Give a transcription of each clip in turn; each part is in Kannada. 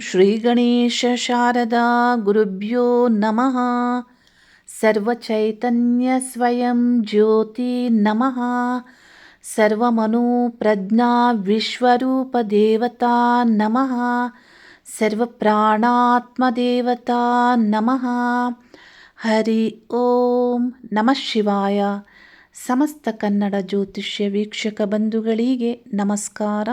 ಶ್ರೀಗಣೇಶ ಶಾರದಾ ಗುರುಭ್ಯೋ ನಮಃ ಸರ್ವಚೈತನ್ಯ ಸ್ವಯಂ ಜ್ಯೋತಿ ನಮಃ ಸರ್ವಮನೋಪ್ರಜ್ಞಾ ವಿಶ್ವರೂಪದೇವತಾ ನಮಃ ಸರ್ವಪ್ರಾಣಾತ್ಮದೇವತಾ ನಮಃ ಹರಿ ಓಂ ನಮಃ ಶಿವಾಯ ಸಮಸ್ತ ಕನ್ನಡ ಜ್ಯೋತಿಷ್ಯ ವೀಕ್ಷಕ ಬಂಧುಗಳಿಗೆ ನಮಸ್ಕಾರ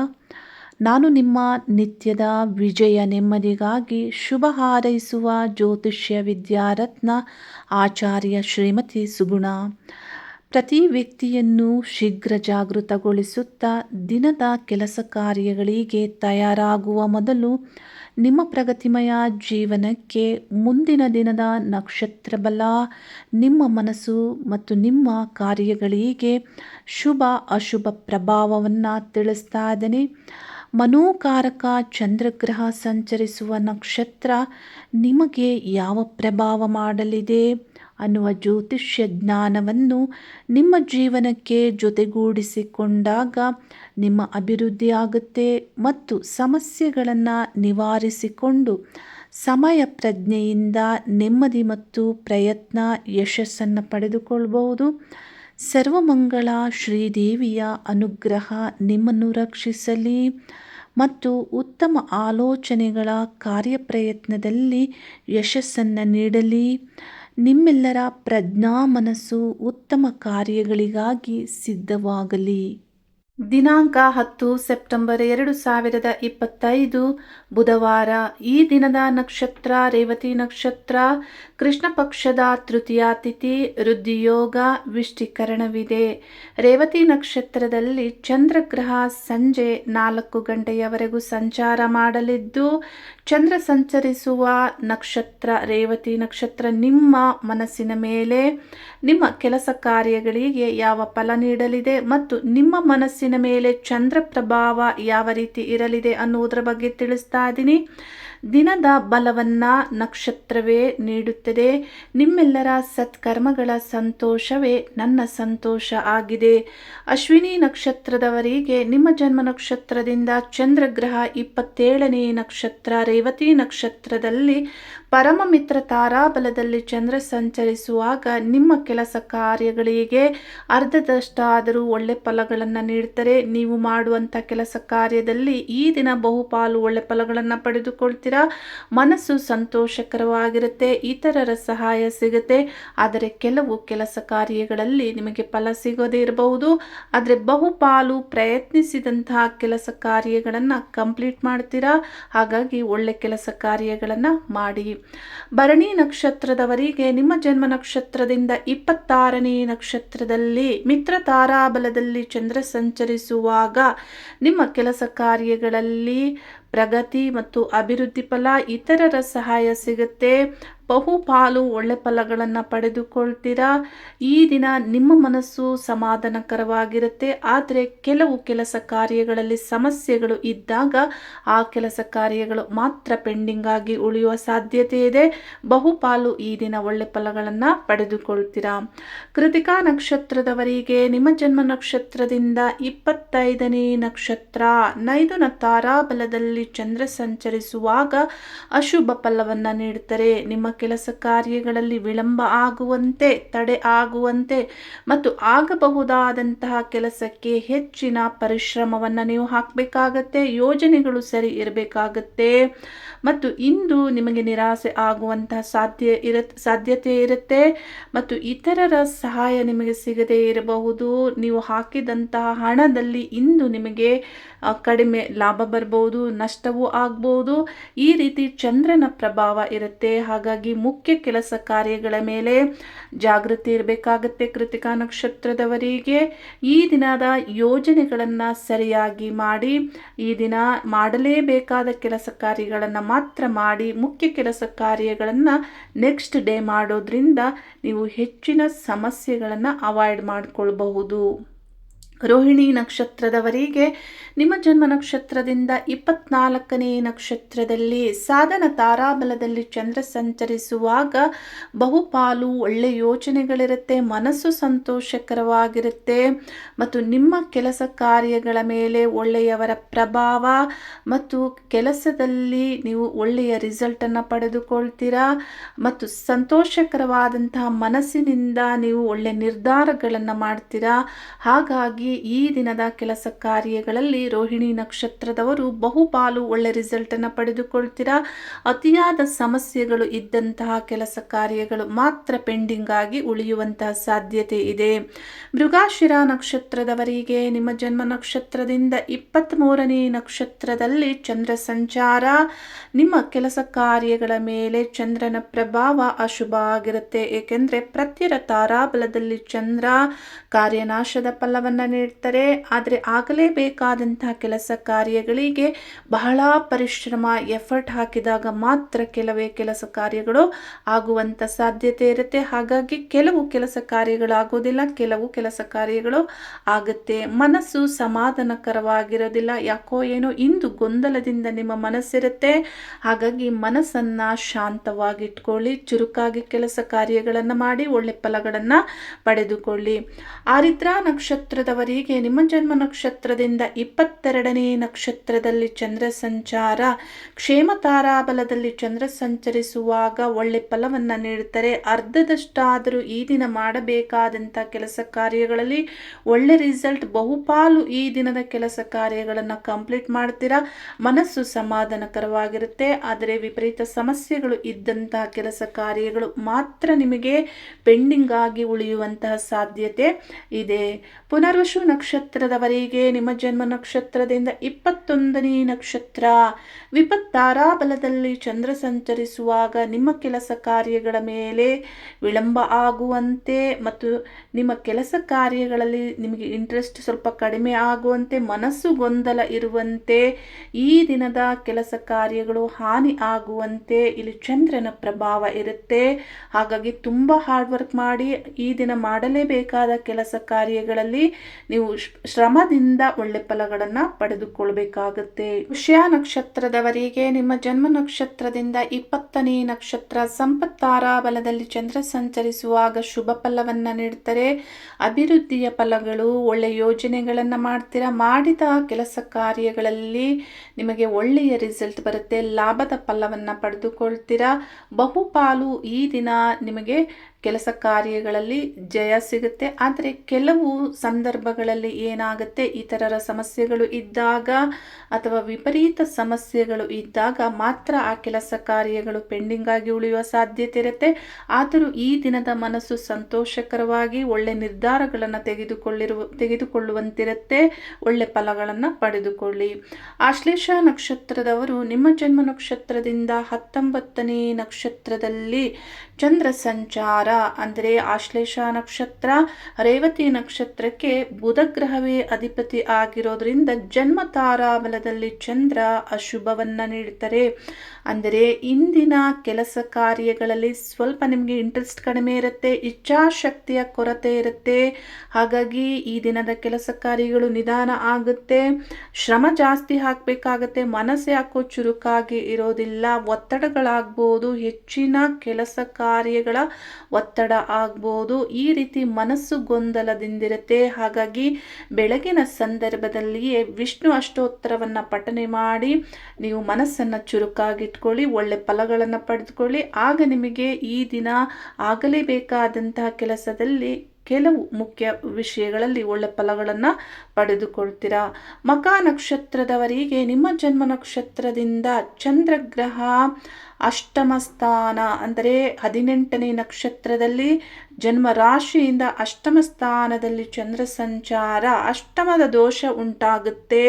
ನಾನು ನಿಮ್ಮ ನಿತ್ಯದ ವಿಜಯ ನೆಮ್ಮದಿಗಾಗಿ ಶುಭ ಹಾರೈಸುವ ಜ್ಯೋತಿಷ್ಯ ವಿದ್ಯಾರತ್ನ ಆಚಾರ್ಯ ಶ್ರೀಮತಿ ಸುಗುಣ. ಪ್ರತಿ ವ್ಯಕ್ತಿಯನ್ನು ಶೀಘ್ರ ಜಾಗೃತಗೊಳಿಸುತ್ತಾ ದಿನದ ಕೆಲಸ ಕಾರ್ಯಗಳಿಗೆ ತಯಾರಾಗುವ ಮೊದಲು ನಿಮ್ಮ ಪ್ರಗತಿಮಯ ಜೀವನಕ್ಕೆ ಮುಂದಿನ ದಿನದ ನಕ್ಷತ್ರ ಬಲ, ನಿಮ್ಮ ಮನಸ್ಸು ಮತ್ತು ನಿಮ್ಮ ಕಾರ್ಯಗಳಿಗೆ ಶುಭ ಅಶುಭ ಪ್ರಭಾವವನ್ನು ತಿಳಿಸ್ತಾ ಇದ್ದೇನೆ. ಮನೋಕಾರಕ ಚಂದ್ರಗ್ರಹ ಸಂಚರಿಸುವ ನಕ್ಷತ್ರ ನಿಮಗೆ ಯಾವ ಪ್ರಭಾವ ಮಾಡಲಿದೆ? ಅನ್ನುವ ಜ್ಯೋತಿಷ್ಯ ಜ್ಞಾನವನ್ನು ನಿಮ್ಮ ಜೀವನಕ್ಕೆ ಜೊತೆಗೂಡಿಸಿಕೊಂಡಾಗ ನಿಮ್ಮ ಅಭಿವೃದ್ಧಿ ಆಗುತ್ತೆ ಮತ್ತು ಸಮಸ್ಯೆಗಳನ್ನು ನಿವಾರಿಸಿಕೊಂಡು ಸಮಯ ಪ್ರಜ್ಞೆಯಿಂದ ನೆಮ್ಮದಿ ಮತ್ತು ಪ್ರಯತ್ನ ಯಶಸ್ಸನ್ನು ಪಡೆದುಕೊಳ್ಳಬಹುದು ಸರ್ವಮಂಗಳ ಶ್ರೀದೇವಿಯ ಅನುಗ್ರಹ ನಿಮ್ಮನ್ನು ರಕ್ಷಿಸಲಿ ಮತ್ತು ಉತ್ತಮ ಆಲೋಚನೆಗಳ ಕಾರ್ಯಪ್ರಯತ್ನದಲ್ಲಿ ಯಶಸ್ಸನ್ನು ನೀಡಲಿ. ನಿಮ್ಮೆಲ್ಲರ ಪ್ರಜ್ಞಾ ಮನಸ್ಸು ಉತ್ತಮ ಕಾರ್ಯಗಳಿಗಾಗಿ ಸಿದ್ಧವಾಗಲಿ. ದಿನಾಂಕ ಹತ್ತು ಸೆಪ್ಟೆಂಬರ್ ಎರಡು ಸಾವಿರದ ಇಪ್ಪತ್ತೈದು, ಬುಧವಾರ. ಈ ದಿನದ ನಕ್ಷತ್ರ, ರೇವತಿ ನಕ್ಷತ್ರ, ಕೃಷ್ಣ ಪಕ್ಷದ ತೃತೀಯ ತಿಥಿ ವೃದ್ಧಿಯೋಗ ವಿಷ್ಟೀಕರಣವಿದೆ ರೇವತಿ ನಕ್ಷತ್ರದಲ್ಲಿ ಚಂದ್ರಗ್ರಹ ಸಂಜೆ ನಾಲ್ಕು ಗಂಟೆಯವರೆಗೂ ಸಂಚಾರ ಮಾಡಲಿದ್ದು, ಚಂದ್ರ ಸಂಚರಿಸುವ ನಕ್ಷತ್ರ, ರೇವತಿ ನಕ್ಷತ್ರ ನಿಮ್ಮ ಮನಸ್ಸಿನ ಮೇಲೆ, ನಿಮ್ಮ ಕೆಲಸ ಕಾರ್ಯಗಳಿಗೆ ಯಾವ ಫಲ ನೀಡಲಿದೆ ಮತ್ತು ನಿಮ್ಮ ಮನಸ್ಸಿನ ಮೇಲೆ ಚಂದ್ರ ಪ್ರಭಾವ ಯಾವ ರೀತಿ ಇರಲಿದೆ ಅನ್ನುವುದರ ಬಗ್ಗೆ ತಿಳಿಸ್ತಾ ಇದ್ದೀನಿ. ದಿನದ ಬಲವನ್ನ ನಕ್ಷತ್ರವೇ ನೀಡುತ್ತದೆ. ನಿಮ್ಮೆಲ್ಲರ ಸತ್ಕರ್ಮಗಳ ಸಂತೋಷವೇ ನನ್ನ ಸಂತೋಷ ಆಗಿದೆ. ಅಶ್ವಿನಿ ನಕ್ಷತ್ರದವರಿಗೆ ನಿಮ್ಮ ಜನ್ಮ ನಕ್ಷತ್ರದಿಂದ ಚಂದ್ರಗ್ರಹ ಇಪ್ಪತ್ತೇಳನೇ ನಕ್ಷತ್ರ, ರೇವತಿ ನಕ್ಷತ್ರದಲ್ಲಿ ಪರಮ ಮಿತ್ರ ತಾರಾಬಲದಲ್ಲಿ ಚಂದ್ರ ಸಂಚರಿಸುವಾಗ ನಿಮ್ಮ ಕೆಲಸ ಕಾರ್ಯಗಳಿಗೆ ಅರ್ಧದಷ್ಟಾದರೂ ಒಳ್ಳೆ ಫಲಗಳನ್ನು ನೀಡ್ತಾರೆ. ನೀವು ಮಾಡುವಂಥ ಕೆಲಸ ಕಾರ್ಯದಲ್ಲಿ ಈ ದಿನ ಬಹುಪಾಲು ಒಳ್ಳೆ ಫಲಗಳನ್ನು ಪಡೆದುಕೊಳ್ತೀರಾ? ಮನಸ್ಸು ಸಂತೋಷಕರವಾಗಿರುತ್ತೆ, ಇತರರ ಸಹಾಯ ಸಿಗುತ್ತೆ. ಆದರೆ ಕೆಲವು ಕೆಲಸ ಕಾರ್ಯಗಳಲ್ಲಿ ನಿಮಗೆ ಫಲ ಸಿಗೋದೇ ಇರಬಹುದು. ಆದರೆ ಬಹುಪಾಲು ಪ್ರಯತ್ನಿಸಿದಂತಹ ಕೆಲಸ ಕಾರ್ಯಗಳನ್ನು ಕಂಪ್ಲೀಟ್ ಮಾಡ್ತೀರಾ? ಹಾಗಾಗಿ ಒಳ್ಳೆ ಕೆಲಸ ಕಾರ್ಯಗಳನ್ನು ಮಾಡಿ. ಭರಣಿ ನಕ್ಷತ್ರದವರಿಗೆ ನಿಮ್ಮ ಜನ್ಮ ನಕ್ಷತ್ರದಿಂದ ಇಪ್ಪತ್ತಾರನೇ ನಕ್ಷತ್ರದಲ್ಲಿ ಮಿತ್ರ ತಾರಾಬಲದಲ್ಲಿ ಚಂದ್ರ ಸಂಚರಿಸುವಾಗ ನಿಮ್ಮ ಕೆಲಸ ಕಾರ್ಯಗಳಲ್ಲಿ ಪ್ರಗತಿ ಮತ್ತು ಅಭಿವೃದ್ಧಿ ಫಲ ಇತರರ ಸಹಾಯ ಸಿಗುತ್ತೆ. ಬಹುಪಾಲು ಒಳ್ಳೆ ಫಲಗಳನ್ನು ಪಡೆದುಕೊಳ್ತೀರಾ? ಈ ದಿನ ನಿಮ್ಮ ಮನಸ್ಸು ಸಮಾಧಾನಕರವಾಗಿರುತ್ತೆ. ಆದರೆ ಕೆಲವು ಕೆಲಸ ಕಾರ್ಯಗಳಲ್ಲಿ ಸಮಸ್ಯೆಗಳು ಇದ್ದಾಗ ಆ ಕೆಲಸ ಕಾರ್ಯಗಳು ಮಾತ್ರ ಪೆಂಡಿಂಗ್ ಆಗಿ ಉಳಿಯುವ ಸಾಧ್ಯತೆ ಇದೆ. ಬಹುಪಾಲು ಈ ದಿನ ಒಳ್ಳೆ ಫಲಗಳನ್ನು ಪಡೆದುಕೊಳ್ತೀರಾ? ಕೃತಿಕಾ ನಕ್ಷತ್ರದವರಿಗೆ ನಿಮ್ಮ ಜನ್ಮ ನಕ್ಷತ್ರದಿಂದ ಇಪ್ಪತ್ತೈದನೇ ನಕ್ಷತ್ರ. ನೈದುನ ತಾರಾಬಲದಲ್ಲಿ ಚಂದ್ರ ಸಂಚರಿಸುವಾಗ ಅಶುಭ ಫಲವನ್ನು ನೀಡುತ್ತಾರೆ ನಿಮ್ಮ ಕೆಲಸ ಕಾರ್ಯಗಳಲ್ಲಿ ವಿಳಂಬ ಆಗುವಂತೆ, ತಡೆ ಆಗುವಂತೆ ಮತ್ತು ಆಗಬಹುದಾದಂತಹ ಕೆಲಸಕ್ಕೆ ಹೆಚ್ಚಿನ ಪರಿಶ್ರಮವನ್ನು ನೀವು ಹಾಕಬೇಕಾಗತ್ತೆ, ಯೋಜನೆಗಳು ಸರಿ ಇರಬೇಕಾಗತ್ತೆ ಮತ್ತು ಇಂದು ನಿಮಗೆ ನಿರಾಸೆ ಆಗುವಂತಹ ಸಾಧ್ಯ ಇರತ್, ಸಾಧ್ಯತೆ ಇರುತ್ತೆ ಮತ್ತು ಇತರರ ಸಹಾಯ ನಿಮಗೆ ಸಿಗದೇ ಇರಬಹುದು. ನೀವು ಹಾಕಿದಂತಹ ಹಣದಲ್ಲಿ ಇಂದು ನಿಮಗೆ ಕಡಿಮೆ ಲಾಭ ಬರ್ಬೋದು, ನಷ್ಟವೂ ಆಗ್ಬೋದು. ಈ ರೀತಿ ಚಂದ್ರನ ಪ್ರಭಾವ ಇರುತ್ತೆ. ಹಾಗಾಗಿ ಮುಖ್ಯ ಕೆಲಸ ಕಾರ್ಯಗಳ ಮೇಲೆ ಜಾಗೃತಿ ಇರಬೇಕಾಗತ್ತೆ ಕೃತಿಕಾ ನಕ್ಷತ್ರದವರಿಗೆ. ಈ ದಿನದ ಯೋಜನೆಗಳನ್ನು ಸರಿಯಾಗಿ ಮಾಡಿ, ಈ ದಿನ ಮಾಡಲೇಬೇಕಾದ ಕೆಲಸ ಕಾರ್ಯಗಳನ್ನು ಮಾತ್ರ ಮಾಡಿ, ಮುಖ್ಯ ಕೆಲಸ ಕಾರ್ಯಗಳನ್ನು ನೆಕ್ಸ್ಟ್ ಡೇ ಮಾಡೋದ್ರಿಂದ ನೀವು ಹೆಚ್ಚಿನ ಸಮಸ್ಯೆಗಳನ್ನು ಅವಾಯ್ಡ್ ಮಾಡಿಕೊಳ್ಬಹುದು. ರೋಹಿಣಿ ನಕ್ಷತ್ರದವರಿಗೆ ನಿಮ್ಮ ಜನ್ಮ ನಕ್ಷತ್ರದಿಂದ ಇಪ್ಪತ್ನಾಲ್ಕನೇ ನಕ್ಷತ್ರದಲ್ಲಿ ಸಾಧನ ತಾರಾಬಲದಲ್ಲಿ ಚಂದ್ರ ಸಂಚರಿಸುವಾಗ ಬಹುಪಾಲು ಒಳ್ಳೆಯ ಯೋಚನೆಗಳಿರುತ್ತೆ, ಮನಸ್ಸು ಸಂತೋಷಕರವಾಗಿರುತ್ತೆ ಮತ್ತು ನಿಮ್ಮ ಕೆಲಸ ಕಾರ್ಯಗಳ ಮೇಲೆ ಒಳ್ಳೆಯವರ ಪ್ರಭಾವ ಮತ್ತು ಕೆಲಸದಲ್ಲಿ ನೀವು ಒಳ್ಳೆಯ ರಿಸಲ್ಟನ್ನು ಪಡೆದುಕೊಳ್ತೀರಾ ಮತ್ತು ಸಂತೋಷಕರವಾದಂತಹ ಮನಸ್ಸಿನಿಂದ ನೀವು ಒಳ್ಳೆ ನಿರ್ಧಾರಗಳನ್ನು ಮಾಡ್ತೀರಾ? ಹಾಗಾಗಿ ಈ ದಿನದ ಕೆಲಸ ಕಾರ್ಯಗಳಲ್ಲಿ ರೋಹಿಣಿ ನಕ್ಷತ್ರದವರು ಬಹುಪಾಲು ಒಳ್ಳೆ ರಿಸಲ್ಟನ್ನು ಪಡೆದುಕೊಳ್ತೀರಾ? ಅತಿಯಾದ ಸಮಸ್ಯೆಗಳು ಇದ್ದಂತಹ ಕೆಲಸ ಕಾರ್ಯಗಳು ಮಾತ್ರ ಪೆಂಡಿಂಗ್ ಆಗಿ ಉಳಿಯುವಂತಹ ಸಾಧ್ಯತೆ ಇದೆ. ಮೃಗಾಶಿರ ನಕ್ಷತ್ರದವರಿಗೆ ನಿಮ್ಮ ಜನ್ಮ ನಕ್ಷತ್ರದಿಂದ ಇಪ್ಪತ್ತ್ ಮೂರನೇ ನಕ್ಷತ್ರದಲ್ಲಿ ಚಂದ್ರ ಸಂಚಾರ ನಿಮ್ಮ ಕೆಲಸ ಕಾರ್ಯಗಳ ಮೇಲೆ ಚಂದ್ರನ ಪ್ರಭಾವ ಅಶುಭ ಆಗಿರುತ್ತೆ ಏಕೆಂದರೆ ಪ್ರತ್ಯರ ತಾರಾಬಲದಲ್ಲಿ ಚಂದ್ರ ಕಾರ್ಯನಾಶದ ಫಲವನ್ನು ನೀಡ್ತಾರೆ. ಆದರೆ ಆಗಲೇಬೇಕಾದಂತಹ ಕೆಲಸ ಕಾರ್ಯಗಳಿಗೆ ಬಹಳ ಪರಿಶ್ರಮ, ಎಫರ್ಟ್ ಹಾಕಿದಾಗ ಮಾತ್ರ ಕೆಲವೇ ಕೆಲಸ ಕಾರ್ಯಗಳು ಆಗುವಂಥ ಸಾಧ್ಯತೆ ಇರುತ್ತೆ. ಹಾಗಾಗಿ ಕೆಲವು ಕೆಲಸ ಕಾರ್ಯಗಳಾಗೋದಿಲ್ಲ ಕೆಲವು ಕೆಲಸ ಕಾರ್ಯಗಳು ಆಗುತ್ತೆ. ಮನಸ್ಸು ಸಮಾಧಾನಕರವಾಗಿರೋದಿಲ್ಲ. ಯಾಕೋ ಏನೋ ಇಂದು ಗೊಂದಲದಿಂದ ನಿಮ್ಮ ಮನಸ್ಸಿರುತ್ತೆ. ಹಾಗಾಗಿ ಮನಸ್ಸನ್ನು ಶಾಂತವಾಗಿಟ್ಕೊಳ್ಳಿ, ಚುರುಕಾಗಿ ಕೆಲಸ ಕಾರ್ಯಗಳನ್ನು ಮಾಡಿ, ಒಳ್ಳೆ ಫಲಗಳನ್ನು ಪಡೆದುಕೊಳ್ಳಿ. ಆರಿದ್ರಾ ನಕ್ಷತ್ರದವರಿಗೆ ನಿಮ್ಮ ಜನ್ಮ ನಕ್ಷತ್ರದಿಂದ ಇಪ್ಪತ್ತೆರಡನೇ ನಕ್ಷತ್ರದಲ್ಲಿ ಚಂದ್ರ ಸಂಚಾರ ಕ್ಷೇಮ ತಾರಾಬಲದಲ್ಲಿ ಚಂದ್ರ ಸಂಚರಿಸುವಾಗ ಒಳ್ಳೆ ಫಲವನ್ನು ನೀಡುತ್ತಾರೆ. ಅರ್ಧದಷ್ಟಾದರೂ ಈ ದಿನ ಮಾಡಬೇಕಾದಂಥ ಕೆಲಸ ಕಾರ್ಯಗಳಲ್ಲಿ ಒಳ್ಳೆ ರಿಸಲ್ಟ್ ಬಹುಪಾಲು ಈ ದಿನದ ಕೆಲಸ ಕಾರ್ಯಗಳನ್ನು ಕಂಪ್ಲೀಟ್ ಮಾಡ್ತೀರಾ? ಮನಸ್ಸು ಸಮಾಧಾನಕರವಾಗಿರುತ್ತೆ. ಆದರೆ ವಿಪರೀತ ಸಮಸ್ಯೆಗಳು ಇದ್ದಂತಹ ಕೆಲಸ ಕಾರ್ಯಗಳು ಮಾತ್ರ ನಿಮಗೆ ಪೆಂಡಿಂಗ್ ಆಗಿ ಉಳಿಯುವಂತಹ ಸಾಧ್ಯತೆ ಇದೆ. ಪುನರ್ವಶು ನಕ್ಷತ್ರದವರಿಗೆ ನಿಮ್ಮ ಜನ್ಮ ನಕ್ಷತ್ರದಿಂದ ಇಪ್ಪತ್ತೊಂದನೇ ನಕ್ಷತ್ರ. ವಿಪತ್ತಾರಾ ಬಲದಲ್ಲಿ ಚಂದ್ರ ಸಂಚರಿಸುವಾಗ ನಿಮ್ಮ ಕೆಲಸ ಕಾರ್ಯಗಳ ಮೇಲೆ ವಿಳಂಬ ಆಗುವಂತೆ ಮತ್ತು ನಿಮ್ಮ ಕೆಲಸ ಕಾರ್ಯಗಳಲ್ಲಿ ನಿಮಗೆ ಇಂಟ್ರೆಸ್ಟ್ ಸ್ವಲ್ಪ ಕಡಿಮೆ ಆಗುವಂತೆ, ಮನಸ್ಸು ಗೊಂದಲ ಇರುವಂತೆ, ಈ ದಿನದ ಕೆಲಸ ಕಾರ್ಯಗಳು ಹಾನಿ ಆಗುವಂತೆ ಇಲ್ಲಿ ಚಂದ್ರನ ಪ್ರಭಾವ ಇರುತ್ತೆ. ಹಾಗಾಗಿ ತುಂಬ ಹಾರ್ಡ್ ವರ್ಕ್ ಮಾಡಿ ಈ ದಿನ ಮಾಡಲೇಬೇಕಾದ ಕೆಲಸ ಕಾರ್ಯಗಳಲ್ಲಿ ನೀವು ಶ್ರಮದಿಂದ ಒಳ್ಳೆ ಫಲಗಳನ್ನು ಪಡೆದುಕೊಳ್ಬೇಕಾಗುತ್ತೆ. ವಿಷಯ ನಕ್ಷತ್ರದವರಿಗೆ ನಿಮ್ಮ ಜನ್ಮ ನಕ್ಷತ್ರದಿಂದ ಇಪ್ಪತ್ತನೇ ನಕ್ಷತ್ರ ಸಂಪತ್ತಾರ ಬಲದಲ್ಲಿ ಚಂದ್ರ ಸಂಚರಿಸುವಾಗ ಶುಭ ಫಲವನ್ನು ನೀಡ್ತಾರೆ. ಅಭಿವೃದ್ಧಿಯ ಫಲಗಳು, ಒಳ್ಳೆ ಯೋಜನೆಗಳನ್ನು ಮಾಡ್ತೀರಾ, ಮಾಡಿದ ಕೆಲಸ ಕಾರ್ಯಗಳಲ್ಲಿ ನಿಮಗೆ ಒಳ್ಳೆಯ ರಿಸಲ್ಟ್ ಬರುತ್ತೆ, ಲಾಭದ ಫಲವನ್ನು ಪಡೆದುಕೊಳ್ತೀರಾ. ಬಹುಪಾಲು ಈ ದಿನ ನಿಮಗೆ ಕೆಲಸ ಕಾರ್ಯಗಳಲ್ಲಿ ಜಯ ಸಿಗುತ್ತೆ. ಆದರೆ ಕೆಲವು ಸಂದರ್ಭಗಳಲ್ಲಿ ಏನಾಗುತ್ತೆ? ಇತರರ ಸಮಸ್ಯೆಗಳು ಇದ್ದಾಗ ಅಥವಾ ವಿಪರೀತ ಸಮಸ್ಯೆಗಳು ಇದ್ದಾಗ ಮಾತ್ರ ಆ ಕೆಲಸ ಕಾರ್ಯಗಳು ಪೆಂಡಿಂಗ್ ಆಗಿ ಉಳಿಯುವ ಸಾಧ್ಯತೆ ಇರುತ್ತೆ. ಆದರೂ ಈ ದಿನದ ಮನಸ್ಸು ಸಂತೋಷಕರವಾಗಿ ಒಳ್ಳೆ ನಿರ್ಧಾರಗಳನ್ನು ತೆಗೆದುಕೊಳ್ಳಿರುವ, ತೆಗೆದುಕೊಳ್ಳುವಂತಿರುತ್ತೆ. ಒಳ್ಳೆ ಫಲಗಳನ್ನು ಪಡೆದುಕೊಳ್ಳಿ. ಆಶ್ಲೇಷ ನಕ್ಷತ್ರದವರು ನಿಮ್ಮ ಜನ್ಮ ನಕ್ಷತ್ರದಿಂದ ಹತ್ತೊಂಬತ್ತನೇ ನಕ್ಷತ್ರದಲ್ಲಿ ಚಂದ್ರ ಸಂಚಾರ. ಅಂದರೆ ಆಶ್ಲೇಷ ನಕ್ಷತ್ರ, ರೇವತಿ ನಕ್ಷತ್ರಕ್ಕೆ ಬುಧಗ್ರಹವೇ ಅಧಿಪತಿ ಆಗಿರೋದ್ರಿಂದ ಜನ್ಮ ತಾರಾಬಲದಲ್ಲಿ ಚಂದ್ರ ಅಶುಭವನ್ನು ನೀಡ್ತಾರೆ. ಅಂದರೆ ಇಂದಿನ ಕೆಲಸ ಕಾರ್ಯಗಳಲ್ಲಿ ಸ್ವಲ್ಪ ನಿಮಗೆ ಇಂಟ್ರೆಸ್ಟ್ ಕಡಿಮೆ ಇರುತ್ತೆ, ಇಚ್ಛಾಶಕ್ತಿಯ ಕೊರತೆ ಇರುತ್ತೆ. ಹಾಗಾಗಿ ಈ ದಿನದ ಕೆಲಸ ಕಾರ್ಯಗಳು ನಿಧಾನ ಆಗುತ್ತೆ. ಶ್ರಮ ಜಾಸ್ತಿ ಹಾಕಬೇಕಾಗತ್ತೆ, ಮನಸ್ಸು ಯಾಕೋ ಚುರುಕಾಗಿ ಇರೋದಿಲ್ಲ, ಒತ್ತಡಗಳಾಗ್ಬೋದು, ಹೆಚ್ಚಿನ ಕೆಲಸ ಕಾರ್ಯಗಳ ಒತ್ತಡ ಆಗ್ಬೋದು. ಈ ರೀತಿ ಮನಸ್ಸು ಗೊಂದಲದಿಂದಿರುತ್ತೆ. ಹಾಗಾಗಿ ಬೆಳಗಿನ ಸಂದರ್ಭದಲ್ಲಿಯೇ ವಿಷ್ಣು ಅಷ್ಟೋತ್ತರವನ್ನು ಪಠನೆ ಮಾಡಿ, ನೀವು ಮನಸ್ಸನ್ನು ಚುರುಕಾಗಿಟ್ಕೊಳ್ಳಿ, ಒಳ್ಳೆ ಫಲಗಳನ್ನು ಪಡೆದುಕೊಳ್ಳಿ. ಆಗ ನಿಮಗೆ ಈ ದಿನ ಆಗಲೇಬೇಕಾದಂತಹ ಕೆಲಸದಲ್ಲಿ ಕೆಲವು ಮುಖ್ಯ ವಿಷಯಗಳಲ್ಲಿ ಒಳ್ಳೆ ಫಲಗಳನ್ನು ಪಡೆದುಕೊಳ್ತೀರಾ? ಮಕ ನಕ್ಷತ್ರದವರಿಗೆ ನಿಮ್ಮ ಜನ್ಮ ನಕ್ಷತ್ರದಿಂದ ಚಂದ್ರಗ್ರಹ ಅಷ್ಟಮ ಸ್ಥಾನ, ಅಂದರೆ ಹದಿನೆಂಟನೇ ನಕ್ಷತ್ರದಲ್ಲಿ ಜನ್ಮ ರಾಶಿಯಿಂದ ಅಷ್ಟಮ ಸ್ಥಾನದಲ್ಲಿ ಚಂದ್ರ ಸಂಚಾರ, ಅಷ್ಟಮದ ದೋಷ ಉಂಟಾಗುತ್ತೆ.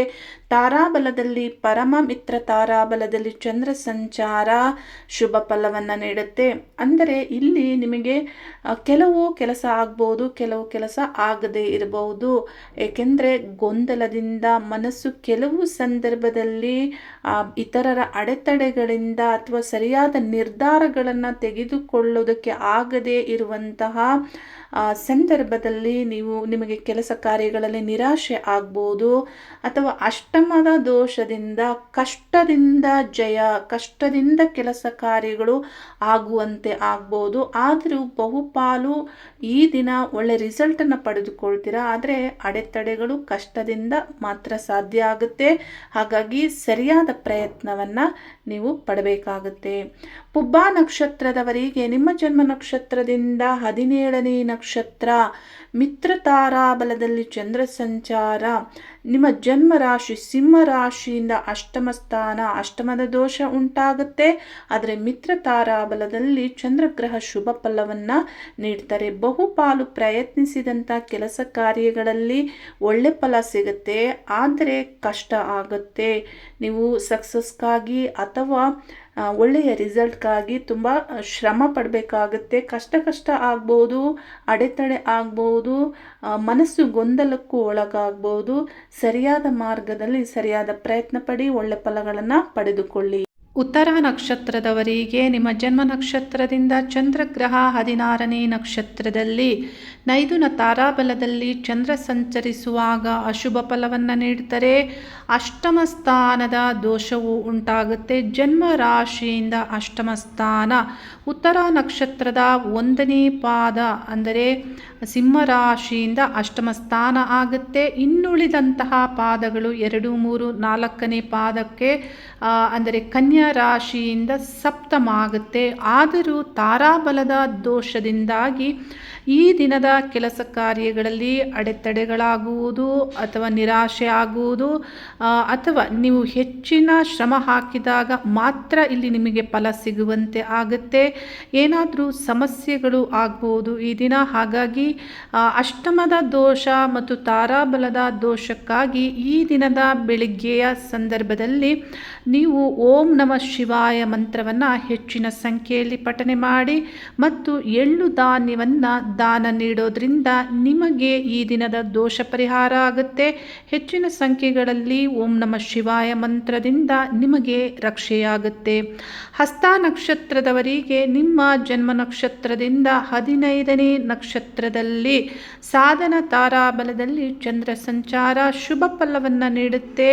ತಾರಾಬಲದಲ್ಲಿ ಪರಮ ಮಿತ್ರ ತಾರಾಬಲದಲ್ಲಿ ಚಂದ್ರ ಸಂಚಾರ ಶುಭ ಫಲವನ್ನು ನೀಡುತ್ತೆ. ಅಂದರೆ ಇಲ್ಲಿ ನಿಮಗೆ ಕೆಲವು ಕೆಲಸ ಆಗ್ಬೋದು, ಕೆಲವು ಕೆಲಸ ಆಗದೇ ಇರಬಹುದು. ಏಕೆಂದರೆ ಗೊಂದಲದಿಂದ ಮನಸ್ಸು ಕೆಲವು ಸಂದರ್ಭದಲ್ಲಿ ಇತರರ ಅಡೆತಡೆಗಳಿಂದ ಅಥವಾ ಸರಿಯಾದ ನಿರ್ಧಾರಗಳನ್ನು ತೆಗೆದುಕೊಳ್ಳೋದಕ್ಕೆ ಆಗದೇ ಇರುವಂತಹ ಆ, ಸಂದರ್ಭದಲ್ಲಿ ನೀವು ನಿಮಗೆ ಕೆಲಸ ಕಾರ್ಯಗಳಲ್ಲಿ ನಿರಾಶೆ ಆಗ್ಬೋದು ಅಥವಾ ಅಷ್ಟಮದ ದೋಷದಿಂದ, ಕಷ್ಟದಿಂದ ಜಯ, ಕಷ್ಟದಿಂದ ಕೆಲಸ ಕಾರ್ಯಗಳು ಆಗುವಂತೆ ಆಗ್ಬೋದು. ಆದರೂ ಬಹುಪಾಲು ಈ ದಿನ ಒಳ್ಳೆ ರಿಸಲ್ಟನ್ನು ಪಡೆದುಕೊಳ್ತೀರಾ? ಆದರೆ ಅಡೆತಡೆಗಳು ಕಷ್ಟದಿಂದ ಮಾತ್ರ ಸಾಧ್ಯ ಆಗುತ್ತೆ. ಹಾಗಾಗಿ ಸರಿಯಾದ ಪ್ರಯತ್ನವನ್ನು ನೀವು ಪಡಬೇಕಾಗುತ್ತೆ. ಪುಬ್ಬ ನಕ್ಷತ್ರದವರಿಗೆ ನಿಮ್ಮ ಜನ್ಮ ನಕ್ಷತ್ರದಿಂದ ಹದಿನೇಳನೇ ನಕ್ಷತ್ರ, ಮಿತ್ರ ತಾರಾಬಲದಲ್ಲಿ ಚಂದ್ರ ಸಂಚಾರ, ನಿಮ್ಮ ಜನ್ಮ ರಾಶಿ ಸಿಂಹ ರಾಶಿಯಿಂದ ಅಷ್ಟಮ ಸ್ಥಾನ, ಅಷ್ಟಮದ ದೋಷ ಉಂಟಾಗುತ್ತೆ. ಆದರೆ ಮಿತ್ರ ತಾರಾಬಲದಲ್ಲಿ ಚಂದ್ರಗ್ರಹ ಶುಭ ಫಲವನ್ನು ನೀಡ್ತಾರೆ. ಬಹುಪಾಲು ಪ್ರಯತ್ನಿಸಿದಂಥ ಕೆಲಸ ಕಾರ್ಯಗಳಲ್ಲಿ ಒಳ್ಳೆ ಫಲ ಸಿಗುತ್ತೆ, ಆದರೆ ಕಷ್ಟ ಆಗುತ್ತೆ. ನೀವು ಸಕ್ಸಸ್ಗಾಗಿ ಅಥವಾ ಆ, ಒಳ್ಳೆಯ ರಿಸಲ್ಟ್ಗಾಗಿ ತುಂಬ ಶ್ರಮ ಪಡಬೇಕಾಗುತ್ತೆ. ಕಷ್ಟ ಕಷ್ಟ ಆಗ್ಬೋದು ಅಡೆತಡೆ ಆಗ್ಬೋದು ಮನಸ್ಸು ಗೊಂದಲಕ್ಕೂ ಒಳಗಾಗ್ಬೋದು. ಸರಿಯಾದ ಮಾರ್ಗದಲ್ಲಿ ಸರಿಯಾದ ಪ್ರಯತ್ನ ಪಡಿ ಒಳ್ಳೆ ಫಲಗಳನ್ನು ಪಡೆದುಕೊಳ್ಳಿ. ಉತ್ತರ ನಕ್ಷತ್ರದವರಿಗೆ ನಿಮ್ಮ ಜನ್ಮ ನಕ್ಷತ್ರದಿಂದ ಚಂದ್ರಗ್ರಹ ಹದಿನಾರನೇ ನಕ್ಷತ್ರದಲ್ಲಿ ನೈದುನ ತಾರಾಬಲದಲ್ಲಿ ಚಂದ್ರ ಸಂಚರಿಸುವಾಗ ಅಶುಭ ಫಲವನ್ನು ನೀಡ್ತಾರೆ ಅಷ್ಟಮ ಸ್ಥಾನದ ದೋಷವು ಉಂಟಾಗುತ್ತೆ. ಜನ್ಮ ರಾಶಿಯಿಂದ ಅಷ್ಟಮ ಸ್ಥಾನ. ಉತ್ತರ ನಕ್ಷತ್ರದ ಒಂದನೇ ಪಾದ ಅಂದರೆ ಸಿಂಹರಾಶಿಯಿಂದ ಅಷ್ಟಮ ಸ್ಥಾನ ಆಗುತ್ತೆ. ಇನ್ನುಳಿದಂತಹ ಪಾದಗಳು ಎರಡು, ಮೂರು, ನಾಲ್ಕನೇ ಪಾದಕ್ಕೆ ಅಂದರೆ ಕನ್ಯಾ ರಾಶಿಯಿಂದ ಸಪ್ತಮ ಆಗುತ್ತೆ ಆದರೂ ತಾರಾಬಲದ ದೋಷದಿಂದಾಗಿ ಈ ದಿನದ ಕೆಲಸ ಕಾರ್ಯಗಳಲ್ಲಿ ಅಡೆತಡೆಗಳಾಗುವುದು ಅಥವಾ ನಿರಾಶೆ ಆಗುವುದು ಅಥವಾ ನೀವು ಹೆಚ್ಚಿನ ಶ್ರಮ ಹಾಕಿದಾಗ ಮಾತ್ರ ಇಲ್ಲಿ ನಿಮಗೆ ಫಲ ಸಿಗುವಂತೆ ಆಗುತ್ತೆ. ಏನಾದರೂ ಸಮಸ್ಯೆಗಳು ಆಗ್ಬೋದು ಈ ದಿನ. ಹಾಗಾಗಿ ಅಷ್ಟಮದ ದೋಷ ಮತ್ತು ತಾರಾಬಲದ ದೋಷಕ್ಕಾಗಿ ಈ ದಿನದ ಬೆಳಿಗ್ಗೆಯ ಸಂದರ್ಭದಲ್ಲಿ ನೀವು ಓಂ ನಮ ಶಿವಾಯ ಮಂತ್ರವನ್ನು ಹೆಚ್ಚಿನ ಸಂಖ್ಯೆಯಲ್ಲಿ ಪಠನೆ ಮಾಡಿ ಮತ್ತು ಎಳ್ಳು ಧಾನ್ಯವನ್ನು ದಾನ ನೀಡೋದ್ರಿಂದ ನಿಮಗೆ ಈ ದಿನದ ದೋಷ ಪರಿಹಾರ ಆಗುತ್ತೆ. ಹೆಚ್ಚಿನ ಸಂಖ್ಯೆಗಳಲ್ಲಿ ಓಂ ನಮ ಶಿವಾಯ ಮಂತ್ರದಿಂದ ನಿಮಗೆ ರಕ್ಷೆಯಾಗುತ್ತೆ. ಹಸ್ತ ನಕ್ಷತ್ರದವರಿಗೆ ನಿಮ್ಮ ಜನ್ಮ ನಕ್ಷತ್ರದಿಂದ ಹದಿನೈದನೇ ನಕ್ಷತ್ರದಲ್ಲಿ ಸಾಧನ ತಾರಾಬಲದಲ್ಲಿ ಚಂದ್ರ ಸಂಚಾರ ಶುಭ ಫಲವನ್ನು ನೀಡುತ್ತೆ.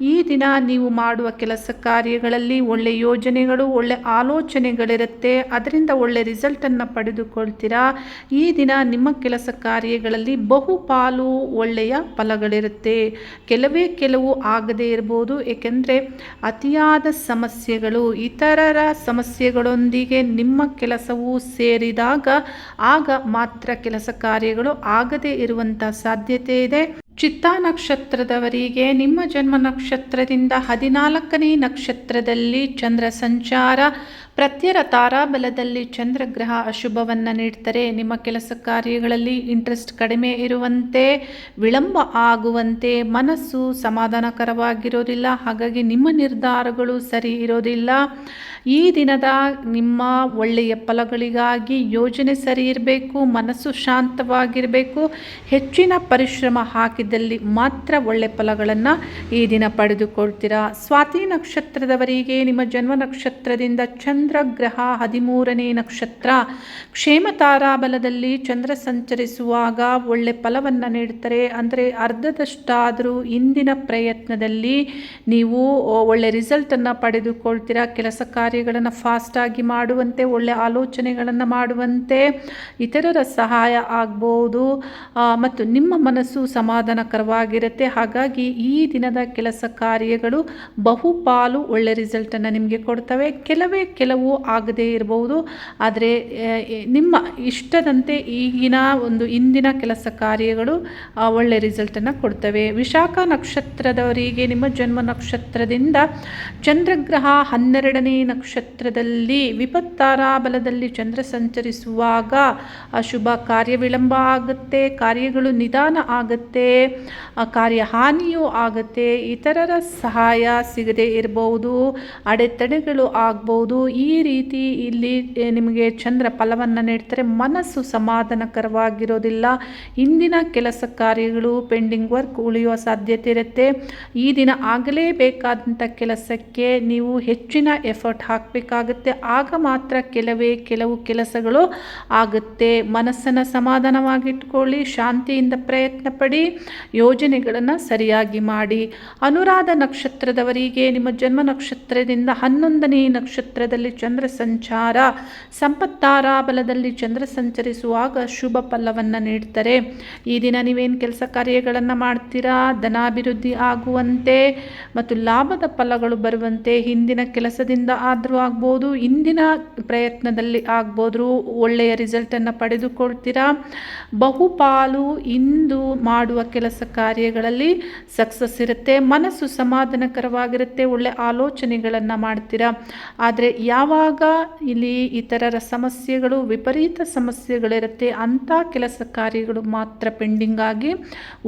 ಈ ದಿನ ನೀವು ಮಾಡುವ ಕೆಲಸ ಕಾರ್ಯಗಳಲ್ಲಿ ಒಳ್ಳೆ ಯೋಜನೆಗಳು, ಒಳ್ಳೆ ಆಲೋಚನೆಗಳಿರುತ್ತೆ. ಅದರಿಂದ ಒಳ್ಳೆ ರಿಸಲ್ಟನ್ನು ಪಡೆದುಕೊಳ್ತೀರಾ? ಈ ದಿನ ನಿಮ್ಮ ಕೆಲಸ ಕಾರ್ಯಗಳಲ್ಲಿ ಬಹುಪಾಲು ಒಳ್ಳೆಯ ಫಲಗಳಿರುತ್ತೆ. ಕೆಲವೇ ಕೆಲವು ಆಗದೇ ಇರ್ಬೋದು. ಏಕೆಂದರೆ ಅತಿಯಾದ ಸಮಸ್ಯೆಗಳು, ಇತರರ ಸಮಸ್ಯೆಗಳೊಂದಿಗೆ ನಿಮ್ಮ ಕೆಲಸವು ಸೇರಿದಾಗ ಆಗ ಮಾತ್ರ ಕೆಲಸ ಕಾರ್ಯಗಳು ಆಗದೇ ಇರುವಂಥ ಸಾಧ್ಯತೆ ಇದೆ. ಚಿತ್ತಾ ನಕ್ಷತ್ರದವರಿಗೆ ನಿಮ್ಮ ಜನ್ಮ ನಕ್ಷತ್ರದಿಂದ ಹದಿನಾಲ್ಕನೇ ನಕ್ಷತ್ರದಲ್ಲಿ ಚಂದ್ರ ಸಂಚಾರ ಪ್ರತ್ಯರ ತಾರಾಬಲದಲ್ಲಿ ಚಂದ್ರಗ್ರಹ ಅಶುಭವನ್ನು ನೀಡ್ತಾರೆ. ನಿಮ್ಮ ಕೆಲಸ ಕಾರ್ಯಗಳಲ್ಲಿ ಇಂಟ್ರೆಸ್ಟ್ ಕಡಿಮೆ ಇರುವಂತೆ, ವಿಳಂಬ ಆಗುವಂತೆ ಮನಸ್ಸು ಸಮಾಧಾನಕರವಾಗಿರೋದಿಲ್ಲ. ಹಾಗಾಗಿ ನಿಮ್ಮ ನಿರ್ಧಾರಗಳು ಸರಿ ಇರೋದಿಲ್ಲ. ಈ ದಿನದ ನಿಮ್ಮ ಒಳ್ಳೆಯ ಫಲಗಳಿಗಾಗಿ ಯೋಜನೆ ಸರಿ ಇರಬೇಕು, ಮನಸ್ಸು ಶಾಂತವಾಗಿರಬೇಕು. ಹೆಚ್ಚಿನ ಪರಿಶ್ರಮ ಹಾಕಿದಲ್ಲಿ ಮಾತ್ರ ಒಳ್ಳೆ ಫಲಗಳನ್ನು ಈ ದಿನ ಪಡೆದುಕೊಳ್ತೀರಾ. ಸ್ವಾತಿ ನಕ್ಷತ್ರದವರಿಗೆ ನಿಮ್ಮ ಜನ್ಮ ನಕ್ಷತ್ರದಿಂದ ಚಂದ್ರಗ್ರಹ ಹದಿಮೂರನೇ ನಕ್ಷತ್ರ. ಕ್ಷೇಮ ತಾರಾಬಲದಲ್ಲಿ ಚಂದ್ರ ಸಂಚರಿಸುವಾಗ ಒಳ್ಳೆ ಫಲವನ್ನು ನೀಡ್ತಾರೆ ಅಂದರೆ ಅರ್ಧದಷ್ಟಾದರೂ ಇಂದಿನ ಪ್ರಯತ್ನದಲ್ಲಿ ನೀವು ಒಳ್ಳೆ ರಿಸಲ್ಟನ್ನು ಪಡೆದುಕೊಳ್ತೀರಾ? ಕೆಲಸ ಕಾರ್ಯಗಳನ್ನು ಫಾಸ್ಟಾಗಿ ಮಾಡುವಂತೆ, ಒಳ್ಳೆ ಆಲೋಚನೆಗಳನ್ನು ಮಾಡುವಂತೆ ಇತರರ ಸಹಾಯ ಆಗ್ಬೋದು. ಮತ್ತು ನಿಮ್ಮ ಮನಸ್ಸು ಸಮಾಧಾನಕರವಾಗಿರುತ್ತೆ. ಹಾಗಾಗಿ ಈ ದಿನದ ಕೆಲಸ ಕಾರ್ಯಗಳು ಬಹುಪಾಲು ಒಳ್ಳೆ ರಿಸಲ್ಟನ್ನು ನಿಮಗೆ ಕೊಡ್ತವೆ. ಕೆಲವೇ, ಕೆಲವು ಆಗದೇ ಇರಬಹುದು. ಆದರೆ ನಿಮ್ಮ ಇಷ್ಟದಂತೆ ಈಗಿನ ಒಂದು ಇಂದಿನ ಕೆಲಸ ಕಾರ್ಯಗಳು ಒಳ್ಳೆಯ ಒಳ್ಳೆ ರಿಸಲ್ಟನ್ನು ಕೊಡ್ತವೆ. ವಿಶಾಖ ನಕ್ಷತ್ರದವರಿಗೆ ನಿಮ್ಮ ಜನ್ಮ ನಕ್ಷತ್ರದಿಂದ ಚಂದ್ರಗ್ರಹ ಹನ್ನೆರಡನೇ ನಕ್ಷತ್ರದಲ್ಲಿ ವಿಪತ್ತಾರಾ ಬಲದಲ್ಲಿ ಚಂದ್ರ ಸಂಚರಿಸುವಾಗ ಅಶುಭ ಕಾರ್ಯ ವಿಳಂಬ ಆಗುತ್ತೆ, ಕಾರ್ಯಗಳು ನಿಧಾನ ಆಗುತ್ತೆ ಕಾರ್ಯ ಹಾನಿಯೂ ಆಗುತ್ತೆ, ಇತರರ ಸಹಾಯ ಸಿಗದೆ ಇರಬಹುದು, ಅಡೆತಡೆಗಳು ಆಗ್ಬೋದು ಈ ರೀತಿ ಇಲ್ಲಿ ನಿಮಗೆ ಚಂದ್ರ ಫಲವನ್ನು ನೀಡ್ತಾರೆ. ಮನಸ್ಸು ಸಮಾಧಾನಕರವಾಗಿರೋದಿಲ್ಲ. ಇಂದಿನ ಕೆಲಸ ಕಾರ್ಯಗಳು, ಪೆಂಡಿಂಗ್ ವರ್ಕ್ ಉಳಿಯುವ ಸಾಧ್ಯತೆ ಇರುತ್ತೆ. ಈ ದಿನ ಆಗಲೇಬೇಕಾದಂಥ ಕೆಲಸಕ್ಕೆ ನೀವು ಹೆಚ್ಚಿನ ಎಫರ್ಟ್ ಹಾಕಬೇಕಾಗುತ್ತೆ. ಆಗ ಮಾತ್ರ ಕೆಲವೇ, ಕೆಲವು ಕೆಲಸಗಳು ಆಗುತ್ತೆ. ಮನಸ್ಸನ್ನು ಸಮಾಧಾನವಾಗಿಟ್ಕೊಳ್ಳಿ, ಶಾಂತಿಯಿಂದ ಪ್ರಯತ್ನ ಪಡಿ ಯೋಜನೆಗಳನ್ನು ಸರಿಯಾಗಿ ಮಾಡಿ. ಅನುರಾಧ ನಕ್ಷತ್ರದವರಿಗೆ ನಿಮ್ಮ ಜನ್ಮ ನಕ್ಷತ್ರದಿಂದ ಹನ್ನೊಂದನೇ ನಕ್ಷತ್ರದಲ್ಲಿ ಚಂದ್ರ ಸಂಚಾರ ಸಂಪತ್ತಾರ ಬಲದಲ್ಲಿ ಚಂದ್ರ ಸಂಚರಿಸುವಾಗ ಶುಭ ಫಲವನ್ನು ನೀಡ್ತಾರೆ. ಈ ದಿನ ನೀವೇನು ಕೆಲಸ ಕಾರ್ಯಗಳನ್ನು ಮಾಡ್ತೀರಾ? ಧನಾಭಿವೃದ್ಧಿ ಆಗುವಂತೆ ಮತ್ತು ಲಾಭದ ಫಲಗಳು ಬರುವಂತೆ ಹಿಂದಿನ ಕೆಲಸದಿಂದ ಆದರೂ ಆಗ್ಬೋದು, ಇಂದಿನ ಪ್ರಯತ್ನದಲ್ಲಿ ಆಗ್ಬೋದು ಒಳ್ಳೆಯ ರಿಸಲ್ಟನ್ನು ಪಡೆದುಕೊಳ್ತೀರಾ? ಬಹುಪಾಲು ಇಂದು ಮಾಡುವ ಕೆಲಸ ಕಾರ್ಯಗಳಲ್ಲಿ ಸಕ್ಸಸ್ ಇರುತ್ತೆ, ಮನಸ್ಸು ಸಮಾಧಾನಕರವಾಗಿರುತ್ತೆ, ಒಳ್ಳೆ ಆಲೋಚನೆಗಳನ್ನು ಮಾಡ್ತೀರಾ? ಆದರೆ ಯಾವಾಗ ಇಲ್ಲಿ ಇತರರ ಸಮಸ್ಯೆಗಳು ವಿಪರೀತ ಸಮಸ್ಯೆಗಳಿರುತ್ತೆ, ಅಂಥ ಕೆಲಸ ಕಾರ್ಯಗಳು ಮಾತ್ರ ಪೆಂಡಿಂಗ್ ಆಗಿ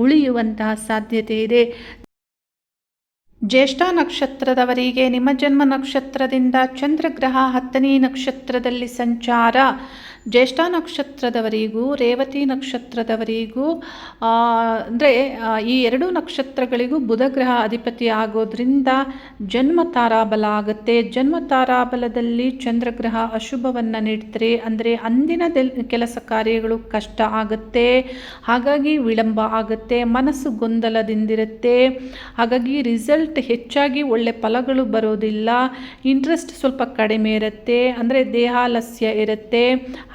ಉಳಿಯುವಂತಹ ಸಾಧ್ಯತೆ ಇದೆ. ಜ್ಯೇಷ್ಠ ನಕ್ಷತ್ರದವರಿಗೆ ನಿಮ್ಮ ಜನ್ಮ ನಕ್ಷತ್ರದಿಂದ ಚಂದ್ರಗ್ರಹ ಹತ್ತನೇ ನಕ್ಷತ್ರದಲ್ಲಿ ಸಂಚಾರ. ಜ್ಯೇಷ್ಠ ನಕ್ಷತ್ರದವರಿಗೂ, ರೇವತಿ ನಕ್ಷತ್ರದವರಿಗೂ ಅಂದರೆ ಈ ಎರಡು ನಕ್ಷತ್ರಗಳಿಗೂ ಬುಧಗ್ರಹ ಅಧಿಪತಿ ಆಗೋದ್ರಿಂದ ಜನ್ಮ ತಾರಾಬಲ ಆಗುತ್ತೆ. ಜನ್ಮ ತಾರಾಬಲದಲ್ಲಿ ಚಂದ್ರಗ್ರಹ ಅಶುಭವನ್ನು ನೀಡ್ತಾರೆ. ಅಂದರೆ ಅಂದಿನ ಕೆಲಸ ಕಾರ್ಯಗಳು ಕಷ್ಟ ಆಗುತ್ತೆ. ಹಾಗಾಗಿ ವಿಳಂಬ ಆಗುತ್ತೆ. ಮನಸ್ಸು ಗೊಂದಲದಿಂದಿರುತ್ತೆ. ಹಾಗಾಗಿ ರಿಸಲ್ಟ್ ಹೆಚ್ಚಾಗಿ ಒಳ್ಳೆ ಫಲಗಳು ಬರೋದಿಲ್ಲ. ಇಂಟ್ರೆಸ್ಟ್ ಸ್ವಲ್ಪ ಕಡಿಮೆ ಇರುತ್ತೆ, ಅಂದರೆ ದೇಹಾಲಸ್ಯ ಇರುತ್ತೆ.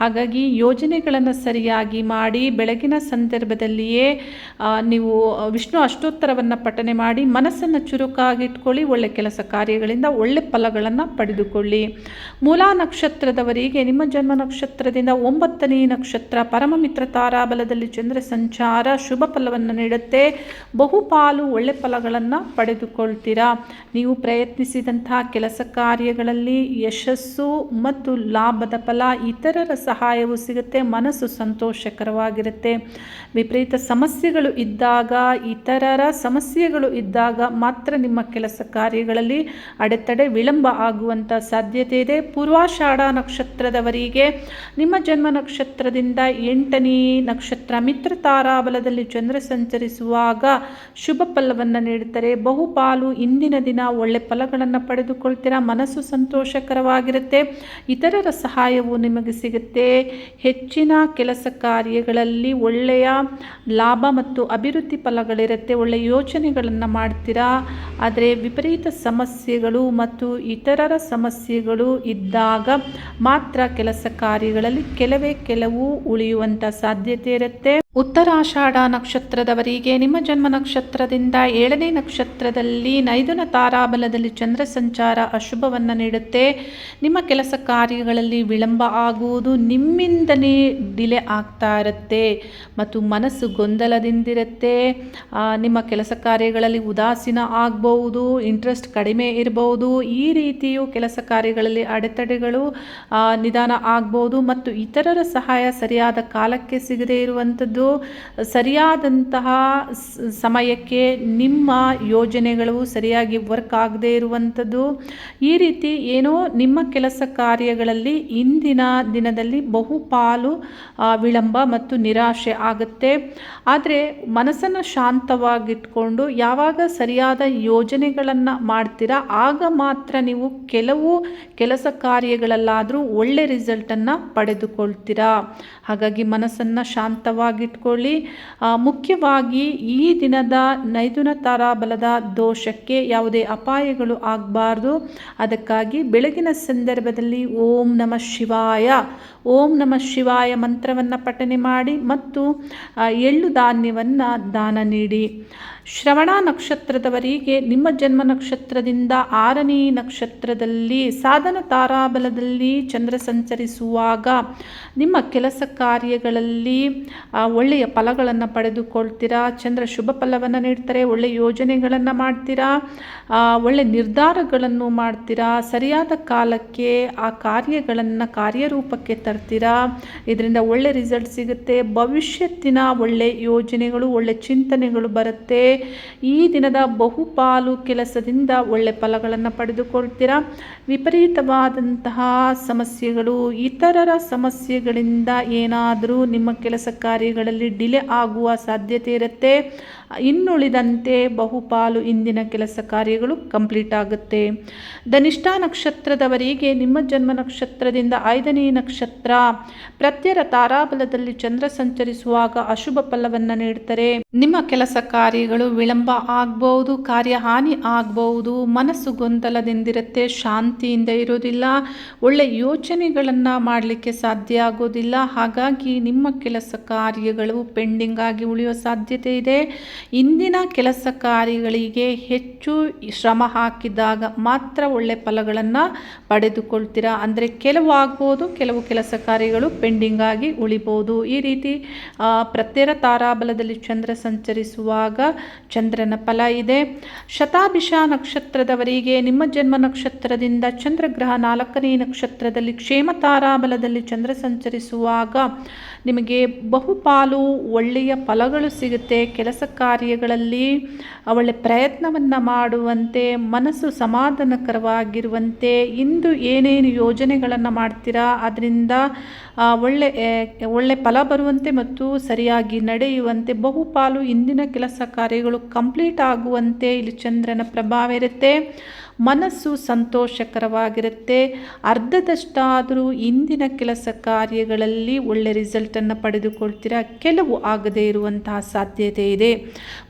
ಹಾಗಾಗಿ ಯೋಜನೆಗಳನ್ನು ಸರಿಯಾಗಿ ಮಾಡಿ ಬೆಳಗಿನ ಸಂದರ್ಭದಲ್ಲಿಯೇ ನೀವು ವಿಷ್ಣು ಅಷ್ಟೋತ್ತರವನ್ನು ಪಠನೆ ಮಾಡಿ ಮನಸ್ಸನ್ನು ಚುರುಕಾಗಿಟ್ಕೊಳ್ಳಿ, ಒಳ್ಳೆ ಕೆಲಸ ಕಾರ್ಯಗಳಿಂದ ಒಳ್ಳೆ ಫಲಗಳನ್ನು ಪಡೆದುಕೊಳ್ಳಿ. ಮೂಲಾ ನಕ್ಷತ್ರದವರಿಗೆ ನಿಮ್ಮ ಜನ್ಮ ನಕ್ಷತ್ರದಿಂದ ಒಂಬತ್ತನೇ ನಕ್ಷತ್ರ ಪರಮ ಮಿತ್ರ ತಾರಾಬಲದಲ್ಲಿ ಚಂದ್ರ ಸಂಚಾರ ಶುಭ ಫಲವನ್ನು ನೀಡುತ್ತೆ. ಬಹುಪಾಲು ಒಳ್ಳೆ ಫಲಗಳನ್ನು ಪಡೆದುಕೊಳ್ತೀರಾ ನೀವು ಪ್ರಯತ್ನಿಸಿದಂತಹ ಕೆಲಸ ಕಾರ್ಯಗಳಲ್ಲಿ ಯಶಸ್ಸು ಮತ್ತು ಲಾಭದ ಫಲ ಇತರರ ಸಹಾಯವು ಸಿಗುತ್ತೆ, ಮನಸ್ಸು ಸಂತೋಷಕರವಾಗಿರುತ್ತೆ. ವಿಪರೀತ ಸಮಸ್ಯೆಗಳು ಇದ್ದಾಗ, ಇತರರ ಸಮಸ್ಯೆಗಳು ಇದ್ದಾಗ ಮಾತ್ರ ನಿಮ್ಮ ಕೆಲಸ ಕಾರ್ಯಗಳಲ್ಲಿ ಅಡೆತಡೆ, ವಿಳಂಬ ಆಗುವಂಥ ಸಾಧ್ಯತೆ ಇದೆ. ಪೂರ್ವಾಷಾಢ ನಕ್ಷತ್ರದವರಿಗೆ ನಿಮ್ಮ ಜನ್ಮ ನಕ್ಷತ್ರದಿಂದ ಎಂಟನೇ ನಕ್ಷತ್ರ ಮಿತ್ರ ತಾರಾಬಲದಲ್ಲಿ ಚಂದ್ರ ಸಂಚರಿಸುವಾಗ ಶುಭ ಫಲವನ್ನು ನೀಡುತ್ತಾರೆ. ಬಹುಪಾಲು ಇಂದಿನ ದಿನ ಒಳ್ಳೆ ಫಲಗಳನ್ನು ಪಡೆದುಕೊಳ್ತೀರಾ? ಮನಸ್ಸು ಸಂತೋಷಕರವಾಗಿರುತ್ತೆ. ಇತರರ ಸಹಾಯವು ನಿಮಗೆ ಸಿಗುತ್ತೆ. ಹೆಚ್ಚಿನ ಕೆಲಸ ಕಾರ್ಯಗಳಲ್ಲಿ ಒಳ್ಳೆಯ ಲಾಭ ಮತ್ತು ಅಭಿವೃದ್ಧಿ ಫಲಗಳಿರುತ್ತೆ. ಒಳ್ಳೆಯ ಯೋಚನೆಗಳನ್ನು ಮಾಡ್ತೀರಾ? ಆದರೆ ವಿಪರೀತ ಸಮಸ್ಯೆಗಳು ಮತ್ತು ಇತರರ ಸಮಸ್ಯೆಗಳು ಇದ್ದಾಗ ಮಾತ್ರ ಕೆಲಸ ಕಾರ್ಯಗಳಲ್ಲಿ ಕೆಲವೇ ಕೆಲವು ಉಳಿಯುವಂಥ ಸಾಧ್ಯತೆ ಇರುತ್ತೆ. ಉತ್ತರಾಷಾಢ ನಕ್ಷತ್ರದವರಿಗೆ ನಿಮ್ಮ ಜನ್ಮ ನಕ್ಷತ್ರದಿಂದ ಏಳನೇ ನಕ್ಷತ್ರದಲ್ಲಿ ನೈದುನ ತಾರಾಬಲದಲ್ಲಿ ಚಂದ್ರ ಸಂಚಾರ ಅಶುಭವನ್ನು ನೀಡುತ್ತೆ. ನಿಮ್ಮ ಕೆಲಸ ಕಾರ್ಯಗಳಲ್ಲಿ ವಿಳಂಬ ಆಗುವುದು ನಿಮ್ಮಿಂದಲೇ ಡಿಲೆ ಆಗ್ತಾ ಇರುತ್ತೆ. ಮತ್ತು ಮನಸ್ಸು ಗೊಂದಲದಿಂದಿರುತ್ತೆ. ನಿಮ್ಮ ಕೆಲಸ ಕಾರ್ಯಗಳಲ್ಲಿ ಉದಾಸೀನ ಆಗ್ಬೋದು ಇಂಟ್ರೆಸ್ಟ್ ಕಡಿಮೆ ಇರಬಹುದು, ಈ ರೀತಿಯು ಕೆಲಸ ಕಾರ್ಯಗಳಲ್ಲಿ ಅಡೆತಡೆಗಳು ನಿಧಾನ ಆಗ್ಬೋದು ಮತ್ತು ಇತರರ ಸಹಾಯ ಸರಿಯಾದ ಕಾಲಕ್ಕೆ ಸಿಗದೇ ಇರುವಂಥದ್ದು ಸರಿಯಾದಂತಹ ಸ- ಸಮಯಕ್ಕೆ ನಿಮ್ಮ ಯೋಜನೆಗಳು ಸರಿಯಾಗಿ ವರ್ಕ್ ಆಗದೇ ಇರುವಂಥದ್ದು. ಈ ರೀತಿ ಏನೋ ನಿಮ್ಮ ಕೆಲಸ ಕಾರ್ಯಗಳಲ್ಲಿ ಇಂದಿನ ದಿನದಲ್ಲಿ ಬಹುಪಾಲು ವಿಳಂಬ ಮತ್ತು ನಿರಾಶೆ ಆಗುತ್ತೆ. ಆದರೆ ಮನಸ್ಸನ್ನು ಶಾಂತವಾಗಿಟ್ಕೊಂಡು ಯಾವಾಗ ಸರಿಯಾದ ಯೋಜನೆಗಳನ್ನು ಮಾಡ್ತೀರಾ, ಆಗ ಮಾತ್ರ ನೀವು ಕೆಲವು ಕೆಲಸ ಕಾರ್ಯಗಳಲ್ಲಾದರೂ ಒಳ್ಳೆ ರಿಸಲ್ಟನ್ನು ಪಡೆದುಕೊಳ್ತೀರಾ. ಹಾಗಾಗಿ ಮನಸ್ಸನ್ನು ಶಾಂತವಾಗಿಟ್ಕೊಳ್ಳಿ ಆ, ಮುಖ್ಯವಾಗಿ ಈ ದಿನದ ನೈದುನ ತಾರಾಬಲದ ದೋಷಕ್ಕೆ ಯಾವುದೇ ಅಪಾಯಗಳು ಆಗಬಾರ್ದು. ಅದಕ್ಕಾಗಿ ಬೆಳಗಿನ ಸಂದರ್ಭದಲ್ಲಿ ಓಂ ನಮಃ ಶಿವಾಯ. ಓಂ ನಮಃ ಶಿವಾಯ ಮಂತ್ರವನ್ನು ಪಠನೆ ಮಾಡಿ ಮತ್ತು ಎಳ್ಳು ಧಾನ್ಯವನ್ನು ದಾನ ನೀಡಿ. ಶ್ರವಣ ನಕ್ಷತ್ರದವರಿಗೆ ನಿಮ್ಮ ಜನ್ಮ ನಕ್ಷತ್ರದಿಂದ ಆರನೇ ನಕ್ಷತ್ರದಲ್ಲಿ ಸಾಧನ ತಾರಾಬಲದಲ್ಲಿ ಚಂದ್ರ ಸಂಚರಿಸುವಾಗ ನಿಮ್ಮ ಕೆಲಸ ಕಾರ್ಯಗಳಲ್ಲಿ ಒಳ್ಳೆಯ ಫಲಗಳನ್ನು ಪಡೆದುಕೊಳ್ತೀರಾ? ಚಂದ್ರ ಶುಭ ಫಲವನ್ನು ನೀಡ್ತಾರೆ ಒಳ್ಳೆಯ ಯೋಜನೆಗಳನ್ನು ಮಾಡ್ತೀರಾ? ಒಳ್ಳೆಯ ಒಳ್ಳೆ ನಿರ್ಧಾರಗಳನ್ನು ಮಾಡ್ತೀರಾ? ಸರಿಯಾದ ಕಾಲಕ್ಕೆ ಆ ಕಾರ್ಯಗಳನ್ನು ಕಾರ್ಯರೂಪಕ್ಕೆ ತರ್ತೀರಾ? ಇದರಿಂದ ಒಳ್ಳೆ ರಿಸಲ್ಟ್ ಸಿಗುತ್ತೆ. ಭವಿಷ್ಯತ್ತಿನ ಒಳ್ಳೆ ಯೋಜನೆಗಳು, ಒಳ್ಳೆ ಚಿಂತನೆಗಳು ಬರುತ್ತೆ. ಈ ದಿನದ ಬಹುಪಾಲು ಕೆಲಸದಿಂದ ಒಳ್ಳೆ ಫಲಗಳನ್ನು ಪಡೆದುಕೊಳ್ತೀರಾ? ವಿಪರೀತವಾದಂತಹ ಸಮಸ್ಯೆಗಳು, ಇತರರ ಸಮಸ್ಯೆಗಳಿಂದ ಏನಾದರೂ ನಿಮ್ಮ ಕೆಲಸ ಕಾರ್ಯಗಳಲ್ಲಿ ಡಿಲೆ ಆಗುವ ಸಾಧ್ಯತೆ ಇರುತ್ತೆ. ಇನ್ನುಳಿದಂತೆ ಬಹುಪಾಲು ಇಂದಿನ ಕೆಲಸ ಕಾರ್ಯಗಳು ಕಂಪ್ಲೀಟ್ ಆಗುತ್ತೆ. ಧನಿಷ್ಠ ನಕ್ಷತ್ರದವರಿಗೆ ನಿಮ್ಮ ಜನ್ಮ ನಕ್ಷತ್ರದಿಂದ ಐದನೇ ನಕ್ಷತ್ರ. ಪ್ರತ್ಯರ ತಾರಾಬಲದಲ್ಲಿ ಚಂದ್ರ ಸಂಚರಿಸುವಾಗ ಅಶುಭ ಫಲವನ್ನು ನೀಡ್ತಾರೆ. ನಿಮ್ಮ ಕೆಲಸ ಕಾರ್ಯಗಳು ವಿಳಂಬ ಆಗ್ಬಹುದು ಕಾರ್ಯ ಹಾನಿ ಆಗ್ಬಹುದು ಮನಸ್ಸು ಗೊಂದಲದಿಂದಿರುತ್ತೆ, ಶಾಂತಿಯಿಂದ ಇರೋದಿಲ್ಲ, ಒಳ್ಳೆ ಯೋಚನೆಗಳನ್ನು ಮಾಡಲಿಕ್ಕೆ ಸಾಧ್ಯ ಆಗೋದಿಲ್ಲ. ಹಾಗಾಗಿ ನಿಮ್ಮ ಕೆಲಸ ಕಾರ್ಯಗಳು ಪೆಂಡಿಂಗ್ ಆಗಿ ಉಳಿಯುವ ಸಾಧ್ಯತೆ ಇದೆ. ಇಂದಿನ ಕೆಲಸ ಕಾರ್ಯಗಳಿಗೆ ಹೆಚ್ಚು ಶ್ರಮ ಹಾಕಿದಾಗ ಮಾತ್ರ ಒಳ್ಳೆ ಫಲಗಳನ್ನು ಪಡೆದುಕೊಳ್ತೀರಾ? ಅಂದರೆ ಕೆಲವು ಆಗ್ಬೋದು ಕೆಲವು ಕೆಲಸ ಕಾರ್ಯಗಳು ಪೆಂಡಿಂಗ್ ಆಗಿ ಉಳಿಬೋದು. ಈ ರೀತಿ ಪ್ರತ್ಯರ ತಾರಾಬಲದಲ್ಲಿ ಚಂದ್ರ ಸಂಚರಿಸುವಾಗ ಚಂದ್ರನ ಫಲ ಇದೆ. ಶತಾಭಿಷ ನಕ್ಷತ್ರದವರಿಗೆ ನಿಮ್ಮ ಜನ್ಮ ನಕ್ಷತ್ರದಿಂದ ಚಂದ್ರಗ್ರಹ ನಾಲ್ಕನೇ ನಕ್ಷತ್ರದಲ್ಲಿ ಕ್ಷೇಮ ತಾರಾಬಲದಲ್ಲಿ ಚಂದ್ರ ಸಂಚರಿಸುವಾಗ ನಿಮಗೆ ಬಹುಪಾಲು ಒಳ್ಳೆಯ ಫಲಗಳು ಸಿಗುತ್ತೆ, ಕೆಲಸ ಕಾರ್ಯಗಳಲ್ಲಿ ಒಳ್ಳೆ ಪ್ರಯತ್ನವನ್ನು ಮಾಡುವಂತೆ, ಮನಸ್ಸು ಸಮಾಧಾನಕರವಾಗಿರುವಂತೆ, ಇಂದು ಏನೇನು ಯೋಜನೆಗಳನ್ನು ಮಾಡ್ತೀರಾ, ಅದರಿಂದ ಒಳ್ಳೆ ಒಳ್ಳೆ ಫಲ ಬರುವಂತೆ ಮತ್ತು ಸರಿಯಾಗಿ ನಡೆಯುವಂತೆ, ಬಹುಪಾಲು ಇಂದಿನ ಕೆಲಸ ಕಾರ್ಯಗಳು ಕಂಪ್ಲೀಟ್ ಆಗುವಂತೆ ಇಲ್ಲಿ ಚಂದ್ರನ ಪ್ರಭಾವ ಇರುತ್ತೆ. ಮನಸ್ಸು ಸಂತೋಷಕರವಾಗಿರುತ್ತೆ. ಅರ್ಧದಷ್ಟಾದರೂ ಇಂದಿನ ಕೆಲಸ ಕಾರ್ಯಗಳಲ್ಲಿ ಒಳ್ಳೆ ರಿಸಲ್ಟನ್ನು ಪಡೆದುಕೊಳ್ತೀರಾ? ಕೆಲವು ಆಗದೇ ಇರುವಂತಹ ಸಾಧ್ಯತೆ ಇದೆ.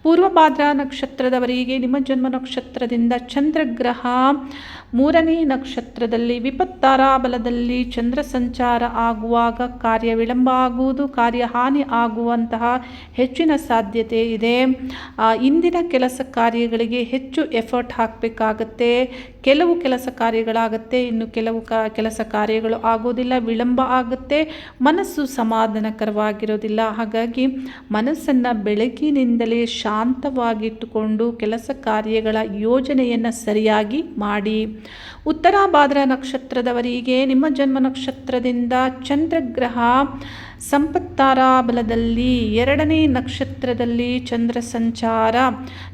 ಪೂರ್ವಭಾದ್ರಾ ನಕ್ಷತ್ರದವರಿಗೆ ನಿಮ್ಮ ಜನ್ಮ ನಕ್ಷತ್ರದಿಂದ ಚಂದ್ರಗ್ರಹ ಮೂರನೇ ನಕ್ಷತ್ರದಲ್ಲಿ ವಿಪತ್ತಾರಾಬಲದಲ್ಲಿ ಚಂದ್ರ ಸಂಚಾರ ಆಗುವಾಗ ಕಾರ್ಯ ವಿಳಂಬ ಆಗುವುದು ಕಾರ್ಯ ಹಾನಿ ಆಗುವಂತಹ ಹೆಚ್ಚಿನ ಸಾಧ್ಯತೆ ಇದೆ. ಇಂದಿನ ಕೆಲಸ ಕಾರ್ಯಗಳಿಗೆ ಹೆಚ್ಚು ಎಫರ್ಟ್ ಹಾಕಬೇಕಾಗತ್ತೆ. ಕೆಲವು ಕೆಲಸ ಕಾರ್ಯಗಳಾಗುತ್ತೆ, ಇನ್ನು ಕೆಲವು ಕ, ಕೆಲಸ ಕಾರ್ಯಗಳು ಆಗೋದಿಲ್ಲ ವಿಳಂಬ ಆಗುತ್ತೆ. ಮನಸ್ಸು ಸಮಾಧಾನಕರವಾಗಿರೋದಿಲ್ಲ. ಹಾಗಾಗಿ ಮನಸ್ಸನ್ನು ಬೆಳಗಿನಿಂದಲೇ ಶಾಂತವಾಗಿಟ್ಟುಕೊಂಡು ಕೆಲಸ ಕಾರ್ಯಗಳ ಯೋಜನೆಯನ್ನು ಸರಿಯಾಗಿ ಮಾಡಿ. ಉತ್ತರ ಭಾದ್ರ ನಕ್ಷತ್ರದವರಿಗೆ ನಿಮ್ಮ ಜನ್ಮ ನಕ್ಷತ್ರದಿಂದ ಚಂದ್ರಗ್ರಹ ಸಂಪತ್ತಾರ ಬಲದಲ್ಲಿ ಎರಡನೇ ನಕ್ಷತ್ರದಲ್ಲಿ ಚಂದ್ರ ಸಂಚಾರ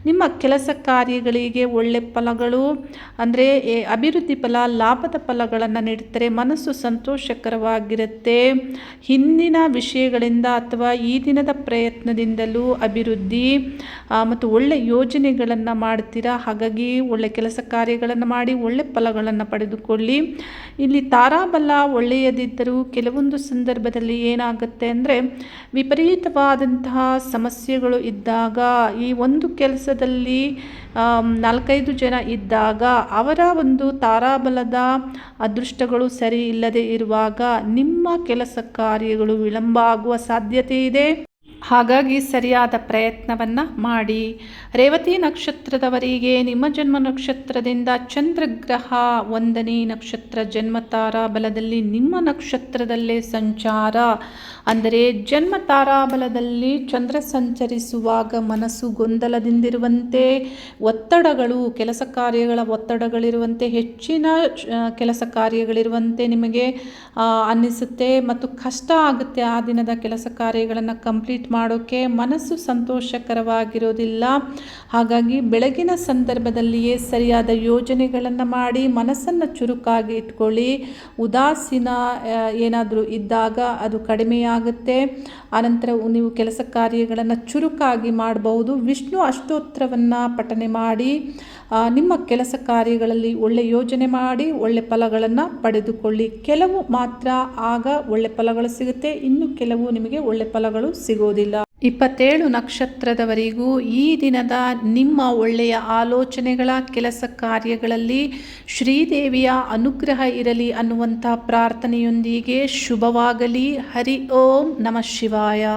ನಿಮ್ಮ ಕೆಲಸ ಕಾರ್ಯಗಳಿಗೆ ಒಳ್ಳೆ ಫಲಗಳು, ಅಂದರೆ ಅಭಿವೃದ್ಧಿ ಫಲ, ಲಾಭದ ಫಲಗಳನ್ನು ನೀಡುತ್ತಾರೆ ಮನಸ್ಸು ಸಂತೋಷಕರವಾಗಿರುತ್ತೆ. ಹಿಂದಿನ ವಿಷಯಗಳಿಂದ ಅಥವಾ ಈ ದಿನದ ಪ್ರಯತ್ನದಿಂದಲೂ ಅಭಿವೃದ್ಧಿ ಮತ್ತು ಒಳ್ಳೆ ಯೋಜನೆಗಳನ್ನು ಮಾಡ್ತೀರಾ? ಹಾಗಾಗಿ ಒಳ್ಳೆ ಕೆಲಸ ಕಾರ್ಯಗಳನ್ನು ಮಾಡಿ, ಒಳ್ಳೆ ಫಲಗಳನ್ನು ಪಡೆದುಕೊಳ್ಳಿ. ಇಲ್ಲಿ ತಾರಾಬಲ ಒಳ್ಳೆಯದಿದ್ದರೂ ಕೆಲವೊಂದು ಸಂದರ್ಭದಲ್ಲಿ ಏನಾಗುತ್ತೆ ಅಂದರೆ ವಿಪರೀತವಾದಂತಹ ಸಮಸ್ಯೆಗಳು ಇದ್ದಾಗ, ಈ ಒಂದು ಕೆಲಸದಲ್ಲಿ ನಾಲ್ಕೈದು ಜನ ಇದ್ದಾಗ ಅವರ ಒಂದು ತಾರಾಬಲದ ಅದೃಷ್ಟಗಳು ಸರಿ ಇಲ್ಲದೆ ಇರುವಾಗ ನಿಮ್ಮ ಕೆಲಸ ಕಾರ್ಯಗಳು ವಿಳಂಬ ಆಗುವ ಸಾಧ್ಯತೆ ಇದೆ? ಹಾಗಾಗಿ ಸರಿಯಾದ ಪ್ರಯತ್ನವನ್ನು ಮಾಡಿ. ರೇವತಿ ನಕ್ಷತ್ರದವರಿಗೆ ನಿಮ್ಮ ಜನ್ಮ ನಕ್ಷತ್ರದಿಂದ ಚಂದ್ರಗ್ರಹ ಒಂದನೇ ನಕ್ಷತ್ರ ಜನ್ಮತಾರ ಬಲದಲ್ಲಿ ನಿಮ್ಮ ನಕ್ಷತ್ರದಲ್ಲೇ ಸಂಚಾರ. ಅಂದರೆ ಜನ್ಮ ತಾರಾಬಲದಲ್ಲಿ ಚಂದ್ರ ಸಂಚರಿಸುವಾಗ ಮನಸ್ಸು ಗೊಂದಲದಿಂದಿರುವಂತೆ, ಒತ್ತಡಗಳು, ಕೆಲಸ ಕಾರ್ಯಗಳ ಒತ್ತಡಗಳಿರುವಂತೆ, ಹೆಚ್ಚಿನ ಕೆಲಸ ಕಾರ್ಯಗಳಿರುವಂತೆ ನಿಮಗೆ ಅನ್ನಿಸುತ್ತೆ. ಮತ್ತು ಕಷ್ಟ ಆಗುತ್ತೆ ಆ ದಿನದ ಕೆಲಸ ಕಾರ್ಯಗಳನ್ನು ಕಂಪ್ಲೀಟ್ ಮಾಡೋಕ್ಕೆ ಮನಸ್ಸು ಸಂತೋಷಕರವಾಗಿರೋದಿಲ್ಲ. ಹಾಗಾಗಿ ಬೆಳಗಿನ ಸಂದರ್ಭದಲ್ಲಿಯೇ ಸರಿಯಾದ ಯೋಜನೆಗಳನ್ನು ಮಾಡಿ ಮನಸ್ಸನ್ನು ಚುರುಕಾಗಿ ಇಟ್ಕೊಳ್ಳಿ. ಉದಾಸೀನ ಏನಾದರೂ ಇದ್ದಾಗ ಅದು ಕಡಿಮೆಯಾಗುತ್ತೆ. ಆನಂತರ ನೀವು ಕೆಲಸ ಕಾರ್ಯಗಳನ್ನು ಚುರುಕಾಗಿ ಮಾಡಬಹುದು. ವಿಷ್ಣು ಅಷ್ಟೋತ್ತರವನ್ನು ಪಠನೆ ಮಾಡಿ ನಿಮ್ಮ ಕೆಲಸ ಕಾರ್ಯಗಳಲ್ಲಿ ಒಳ್ಳೆ ಯೋಜನೆ ಮಾಡಿ, ಒಳ್ಳೆ ಫಲಗಳನ್ನು ಪಡೆದುಕೊಳ್ಳಿ. ಕೆಲವು ಮಾತ್ರ ಆಗ ಒಳ್ಳೆ ಫಲಗಳು ಸಿಗುತ್ತೆ, ಇನ್ನು ಕೆಲವು ನಿಮಗೆ ಒಳ್ಳೆ ಫಲಗಳು ಸಿಗೋದಿಲ್ಲ. ಇಪ್ಪತ್ತೇಳು ನಕ್ಷತ್ರದವರಿಗೂ ಈ ದಿನದ ನಿಮ್ಮ ಒಳ್ಳೆಯ ಆಲೋಚನೆಗಳ ಕೆಲಸ ಕಾರ್ಯಗಳಲ್ಲಿ ಶ್ರೀದೇವಿಯ ಅನುಗ್ರಹ ಇರಲಿ ಅನ್ನುವಂಥ ಪ್ರಾರ್ಥನೆಯೊಂದಿಗೆ ಶುಭವಾಗಲಿ. ಹರಿ ಓಂ ನಮಃ ಶಿವಾಯ.